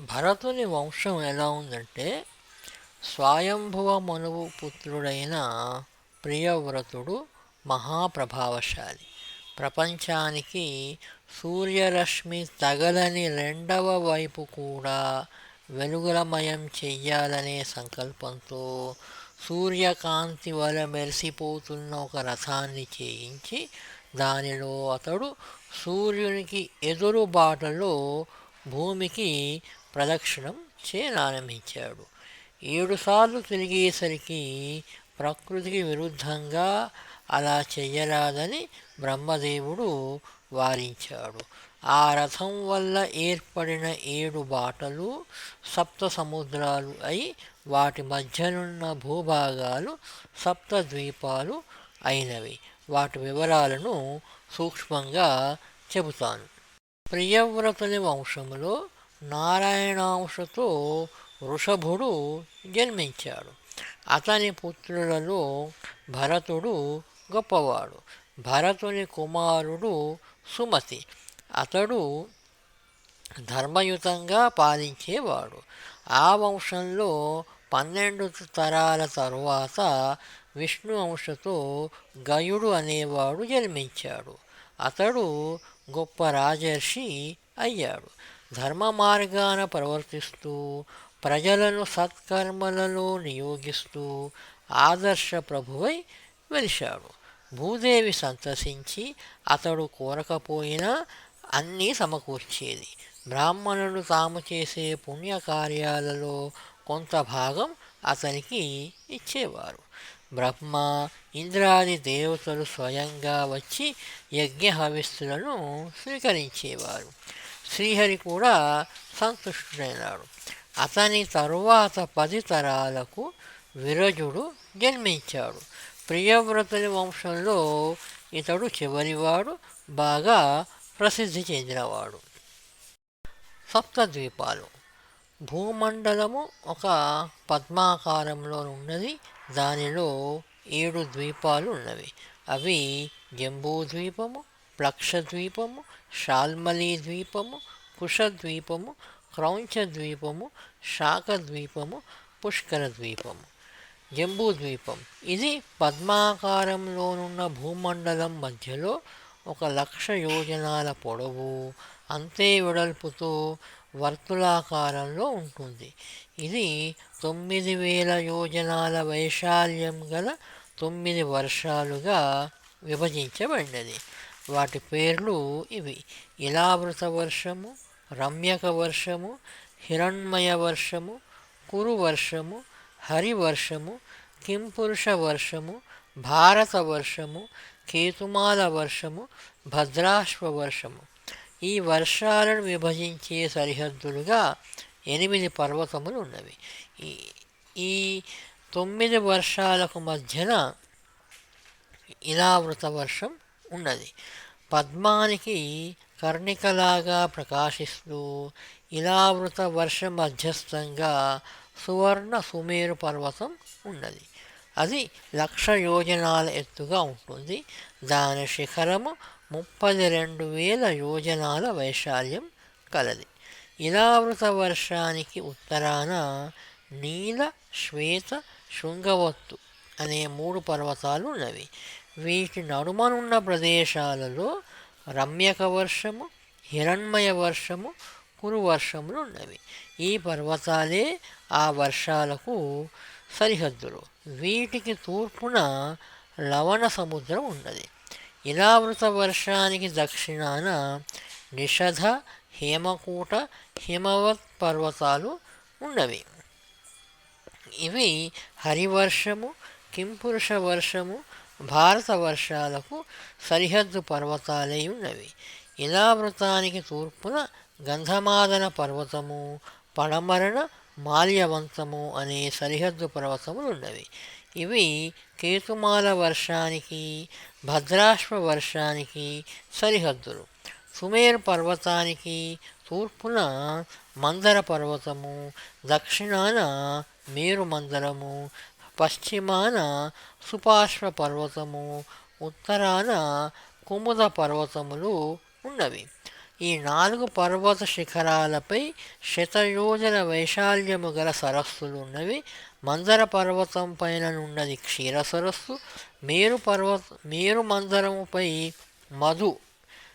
భరతుని వంశం ఎలా ఉందంటే స్వయంభువ మనువు పుత్రుడైన ప్రియవ్రతుడు మహాప్రభావశాలి. ప్రపంచానికి సూర్యరశ్మి తగలని రెండవ వైపు కూడా వెలుగులమయం చెయ్యాలనే సంకల్పంతో సూర్యకాంతి వల మెరిసిపోతున్న ఒక రథాన్ని చేయించి దానిలో అతడు సూర్యునికి ఎదురు బాటలో భూమికి ప్రదక్షిణం చేయనారంభించాడు ఏడుసార్లు తిరిగేసరికి ప్రకృతికి విరుద్ధంగా అలా చెయ్యరాదని బ్రహ్మదేవుడు వారించాడు. ఆ రథం వల్ల ఏర్పడిన ఏడు బాటలు సప్త సముద్రాలు అయి వాటి మధ్యనున్న భూభాగాలు సప్త ద్వీపాలు అయినవి. వాటి వివరాలను సూక్ష్మంగా చెబుతాను. ప్రియవ్రతుని వంశములో నారాయణాంశతో వృషభుడు జన్మించాడు. అతని పుత్రులలో భరతుడు గొప్పవాడు. భరతుని కుమారుడు సుమతి. అతడు ధర్మయుతంగా పాలించేవాడు. ఆ వంశంలో పన్నెండు తరాల తరువాత విష్ణు అంశతో గయుడు అనేవాడు జన్మించాడు. అతడు గొప్ప రాజర్షి అయ్యాడు. ధర్మ మార్గాన ప్రవర్తిస్తూ ప్రజలను సత్కర్మలలో నియోగిస్తూ ఆదర్శ ప్రభువై వెలిశాడు. భూదేవి సంతసించి అతడు కోరకపోయినా అన్నీ సమకూర్చేది. బ్రాహ్మణులు తాము చేసే పుణ్యకార్యాలలో కొంత భాగం అతనికి ఇచ్చేవారు. బ్రహ్మ ఇంద్రాది దేవతలు స్వయంగా వచ్చి యజ్ఞ హవిస్తులను స్వీకరించేవారు. శ్రీహరి కూడా సంతుష్టుడైనాడు. అతని తరువాత పది తరాలకు విరజుడు జన్మించాడు. ప్రియవ్రతుని వంశంలో ఇతడు చివరివాడు బాగా ప్రసిద్ధి చెందినవాడు. సప్తద్వీపాలు. భూమండలము ఒక పద్మాకారంలో ఉన్నది దానిలో ఏడు ద్వీపాలు ఉన్నవి అవి జంబూద్వీపము ప్లక్షద్వీపము షాల్మలీ ద్వీపము కుషద్వీపము క్రౌంచద్వీపము శాఖద్వీపము పుష్కర ద్వీపము జంబూద్వీపం ఇది పద్మాకారంలోనున్న భూమండలం మధ్యలో ఒక లక్ష యోజనాల పొడవు అంతే వెడల్పుతో వర్తులాకారంలో ఉంటుంది. ఇది తొమ్మిది వేల యోజనాల వైశాల్యం గల తొమ్మిది వర్షాలుగా విభజించబడినది. వాటి పేర్లు ఇవి. ఇలావృత వర్షము రమ్యక వర్షము హిరణ్మయ వర్షము కురు వర్షము హరివర్షము కింపురుష వర్షము భారత వర్షము కేతుమాల వర్షము భద్రాశ్వ వర్షము. ఈ వర్షాలను విభజించే సరిహద్దులుగా ఎనిమిది పర్వతములు ఉన్నవి. ఈ ఈ తొమ్మిది వర్షాలకు మధ్యన ఇలావృత వర్షం ఉన్నది. పద్మానికి కర్ణికలాగా ప్రకాశిస్తూ ఇలావృత వర్ష మధ్యస్థంగా సువర్ణ సుమేరు పర్వతం ఉన్నది. అది లక్ష యోజనాల ఎత్తుగా ఉంటుంది. దాని శిఖరము ముప్పది రెండు వేల యోజనాల వైశాల్యం కలది. ఇలావృత వర్షానికి ఉత్తరాన నీల శ్వేత శృంగవత్తు అనే మూడు పర్వతాలు ఉన్నవి. వీటి నడుమనున్న ప్రదేశాలలో రమ్యక వర్షము హిరణ్మయ వర్షము కురువర్షములు ఉన్నవి. ఈ పర్వతాలే ఆ వర్షాలకు సరిహద్దులు. వీటికి తూర్పున లవణ సముద్రం ఉన్నది. ఇలావృత వర్షానికి దక్షిణాన నిషధ హేమకూట హిమవత్ పర్వతాలు ఉన్నవి. ఇవి హరివర్షము కింపురుష వర్షము భారత వర్షాలకు సరిహద్దు పర్వతాలై ఉన్నవి ఇలావృతానికి తూర్పున గంధమాదన పర్వతము పడమరణ మాల్యవంతము అనే సరిహద్దు పర్వతములు ఉన్నవి ఇవి కేతుమాల వర్షానికి భద్రాశ్వ వర్షానికి సరిహద్దులు. సుమేర్ పర్వతానికి తూర్పున మందర పర్వతము దక్షిణాన మేరు మందరము పశ్చిమాన సుపార్శ్వ పర్వతము ఉత్తరాన కుముద పర్వతములు ఉన్నవి. ఈ నాలుగు పర్వత శిఖరాలపై శతయోజన వైశాల్యము గల సరస్సులు ఉన్నవి. మందర పర్వతం పైన ఉన్నది క్షీర సరస్సు. మేరు పర్వత మేరు మందరముపై మధు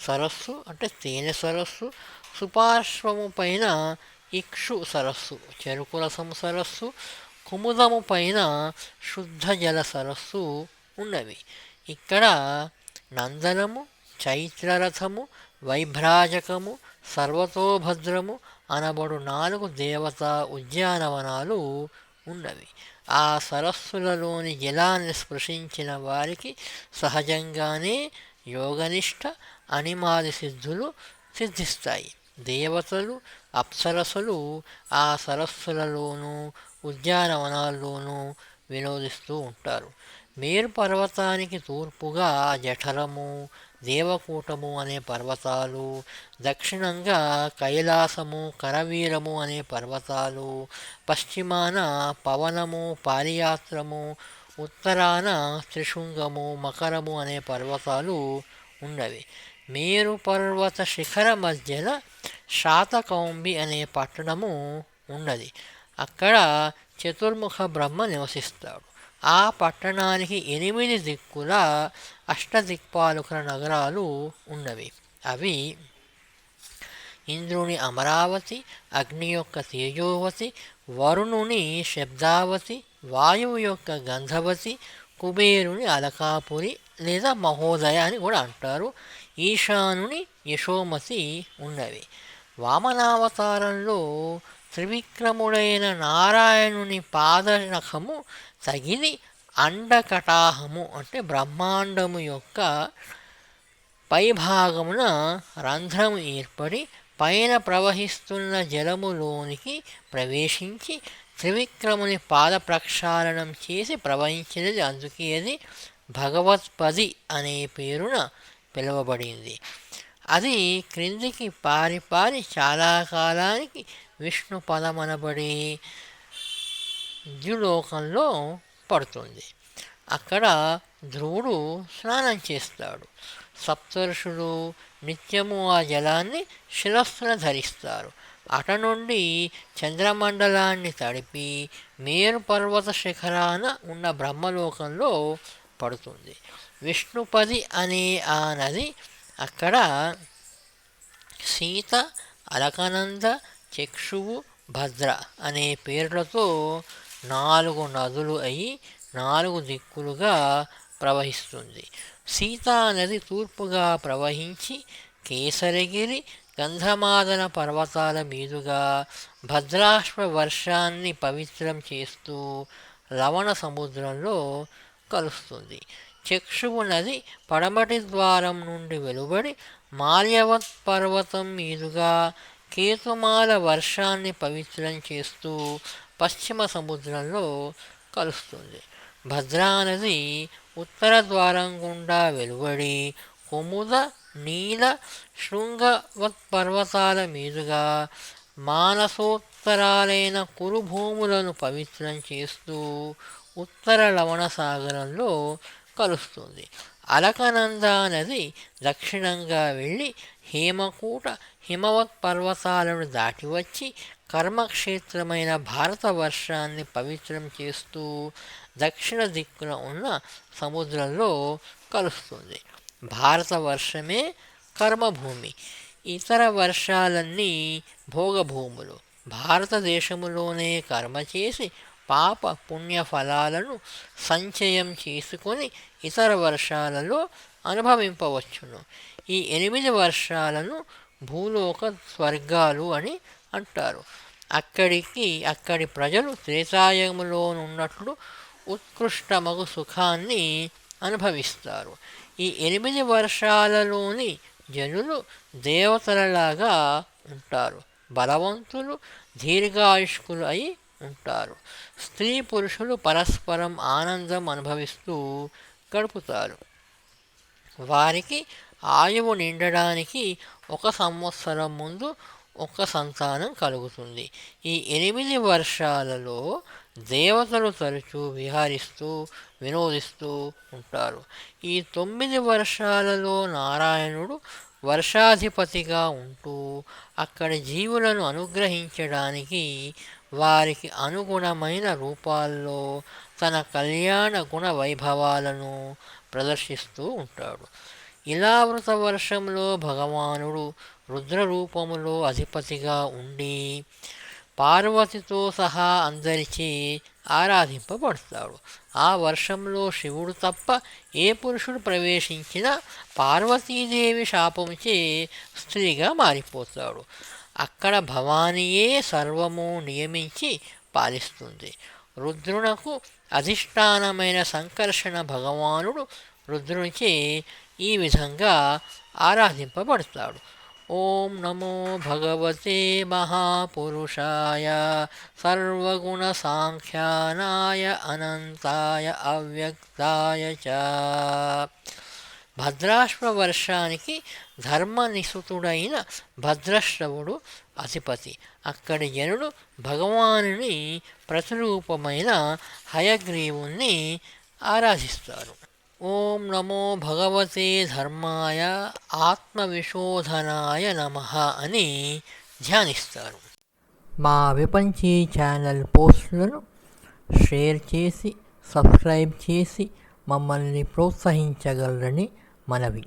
సరస్సు అంటే తేనె సరస్సు. సుపార్శ్వము పైన ఇక్షు సరస్సు చెరుకు రసము సరస్సు. కుముదము పైన శుద్ధ జల సరస్సు ఉన్నవి. ఇక్కడ నందనము చైత్రరథము వైభ్రాజకము సర్వతోభద్రము అనబడు నాలుగు దేవతా ఉద్యానవనాలు ఉన్నవి. ఆ సరస్సులలోని జలాన్ని స్పృశించిన వారికి సహజంగానే యోగనిష్ట అనిమాది సిద్ధులు సిద్ధిస్తాయి. దేవతలు అప్సరసులు ఆ సరస్సులలోనూ ఉద్యానవనాల్లోనూ వినోదిస్తూ ఉంటారు. మేరు పర్వతానికి తూర్పుగా జఠరము దేవకూటము అనే పర్వతాలు దక్షిణంగా కైలాసము కరవీరము అనే పర్వతాలు పశ్చిమాన పవనము పారియాత్రము ఉత్తరాన త్రిశృంగము మకరము అనే పర్వతాలు ఉన్నవి మేరు పర్వత శిఖర మధ్యన శాతకౌంబి అనే పట్టణము ఉన్నది. అక్కడ చతుర్ముఖ బ్రహ్మ నివసిస్తాడు. ఆ పట్టణానికి ఎనిమిది దిక్కుల అష్టదిక్పాలకుల నగరాలు ఉన్నవి. అవి ఇంద్రుని అమరావతి అగ్ని యొక్క తేజోవతి వరుణుని శబ్దావతి వాయువు యొక్క గంధవతి కుబేరుని అలకాపురి లేదా మహోదయ అని కూడా అంటారు. ఈశానుని యశోమతి ఉన్నవి. వామనావతారంలో త్రివిక్రముడైన నారాయణుని పాదనఖము తగిలి అండకటాహము అంటే బ్రహ్మాండము యొక్క పైభాగమున రంధ్రము ఏర్పడి పైన ప్రవహిస్తున్న జలములోనికి ప్రవేశించి త్రివిక్రముని పాద ప్రక్షాళనం చేసి ప్రవహించినది. అందుకే అది భగవత్పది అనే పేరున పిలువబడింది. అది క్రిందికి పారి పారి చాలా కాలానికి విష్ణు పదమనబడి ద్యులోకంలో పడుతుంది. అక్కడ ధ్రువుడు స్నానం చేస్తాడు. సప్తర్షులు నిత్యము ఆ జలాన్ని శిరస్సున ధరిస్తారు. అట నుండి చంద్రమండలాన్ని తడిపి మేరు పర్వత శిఖరాన ఉన్న బ్రహ్మలోకంలో పడుతుంది. విష్ణుపది అనే ఆ నది అక్కడ సీత అలకనంద చక్షువు భద్ర అనే పేర్లతో నాలుగు నదులు అయి నాలుగు దిక్కులుగా ప్రవహిస్తుంది. సీతా నది తూర్పుగా ప్రవహించి కేసరగిరి గంధమాదన పర్వతాల మీదుగా భద్రాశ్వ వర్షాన్ని పవిత్రం చేస్తూ లవణ సముద్రంలో కలుస్తుంది. చక్షువు నది పడమటి ద్వారం నుండి వెలువడి మాల్యవత్ పర్వతం మీదుగా కేతుమాల వర్షాన్ని పవిత్రం చేస్తూ పశ్చిమ సముద్రంలో కలుస్తుంది. భద్రానది ఉత్తర ద్వారం గుండా వెలువడి కుముద నీల శృంగవత్ పర్వతాల మీదుగా మానసోత్తరాలైన కురుభూములను పవిత్రం చేస్తూ ఉత్తర లవణ సాగరంలో కలుస్తుంది. అలకనంద నది దక్షిణంగా వెళ్ళి హేమకూట హిమవత్ పర్వతాలను దాటి వచ్చి కర్మక్షేత్రమైన భారతవర్షాన్ని పవిత్రం చేస్తూ దక్షిణ దిక్కున ఉన్న సముద్రంలో కలుస్తుంది. భారతవర్షమే కర్మభూమి. ఇతర వర్షాలన్నీ భోగభూములు. భారతదేశములోనే కర్మ చేసి పాప పుణ్య ఫలాలను సంచయం చేసుకొని ఇతర వర్షాలలో అనుభవింపవచ్చును. ఈ ఎనిమిది వర్షాలను భూలోక స్వర్గాలు అని అంటారు. అక్కడికి అక్కడి ప్రజలు త్రేతాయములోనున్నట్లు ఉత్కృష్టమగు సుఖాన్ని అనుభవిస్తారు. ఈ ఎనిమిది వర్షాలలోని జనులు దేవతలలాగా ఉంటారు. బలవంతులు దీర్ఘాయుష్కులు అయి ఉంటారు. స్త్రీ పురుషులు పరస్పరం ఆనందం అనుభవిస్తూ గడుపుతారు. వారికి ఆయువు నిండడానికి ఒక సంవత్సరం ముందు ఒక సంతానం కలుగుతుంది. ఈ ఎనిమిది వర్షాలలో దేవతలు తరచూ విహారిస్తూ వినోదిస్తూ ఉంటారు. ఈ తొమ్మిది వర్షాలలో నారాయణుడు వర్షాధిపతిగా ఉంటూ అక్కడి జీవులను అనుగ్రహించడానికి వారికి అనుగుణమైన రూపాల్లో తన కళ్యాణ గుణ వైభవాలను ప్రదర్శిస్తూ ఉంటాడు. ఇలావృత వర్షంలో భగవానుడు రుద్ర రూపములో అధిపతిగా ఉండి పార్వతితో సహా అందరిచే ఆరాధింపబడతాడు. ఆ వర్షంలో శివుడు తప్ప ఏ పురుషుడు ప్రవేశించినా పార్వతీదేవి శాపంచే స్త్రీగా మారిపోతాడు. అక్కడ భవానీయే సర్వము నియమించి పాలిస్తుంది. రుద్రునకు అధిష్టానమైన సంకర్షణ భగవానుడు రుద్రునిచే ఈ విధంగా ఆరాధింపబడతాడు. ఓం నమో భగవతే మహాపురుషాయ సర్వగుణ సాంఖ్యానాయ అనంతాయ అవ్యక్తాయ చ. భద్రాశ్వ వర్షానికి ధర్మనిసుతుడైన భద్రశ్రవుడు అధిపతి. అక్కడి జనుడు భగవానుని ప్రతిరూపమైన హయగ్రీవుణ్ణి ఆరాధిస్తారు ఓం నమో భగవతే ధర్మాయ ఆత్మవిశోధనాయ నమ అని ధ్యానిస్తారు. మా విపంచీ ఛానల్ పోస్టులను షేర్ చేసి సబ్స్క్రైబ్ చేసి మమ్మల్ని ప్రోత్సహించగలరని మనవి.